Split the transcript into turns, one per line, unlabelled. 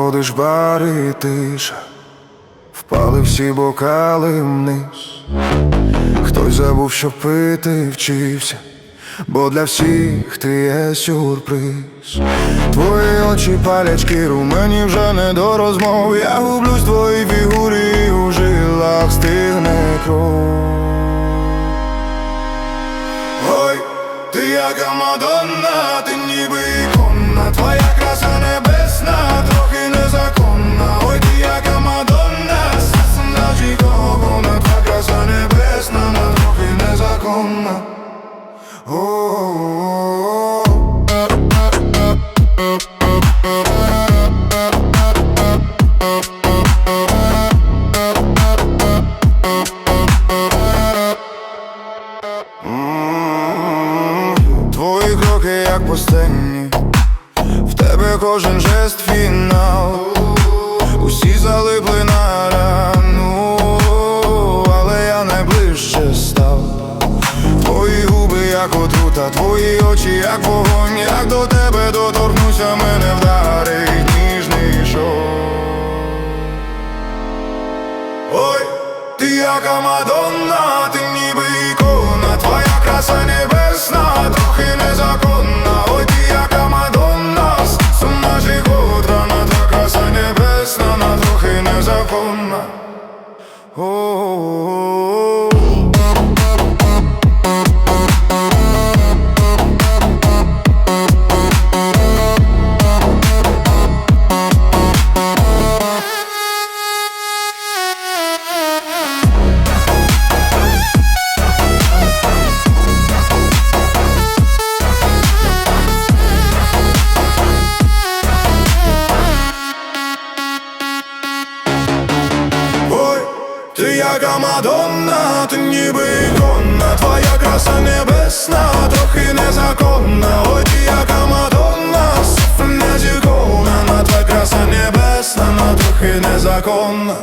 Заходиш в бар і тиша, впали всі бокали вниз. Хтось забув, що пити вчився, бо для всіх ти є сюрприз. Твої очі палячки, румені вже не до розмов. Я гублюсь твоїй фігурі, у жилах стигне кров. Ой, ти яка Мадонна, ти ніби трохи незаконна. О-о-о. Твої кроки як пустенні, в тебе кожен жест фінал, усі як отрута, твої очі, як вогонь, як до тебе доторкнуся, мене вдарить ніжний шок. Ой, ти як Мадонна, яка Мадонна, ти ніби ікона, твоя краса небесна, трохи незаконна. Ой, ти яка Мадонна, не зікона, на твоя краса небесна, на трохи незаконна.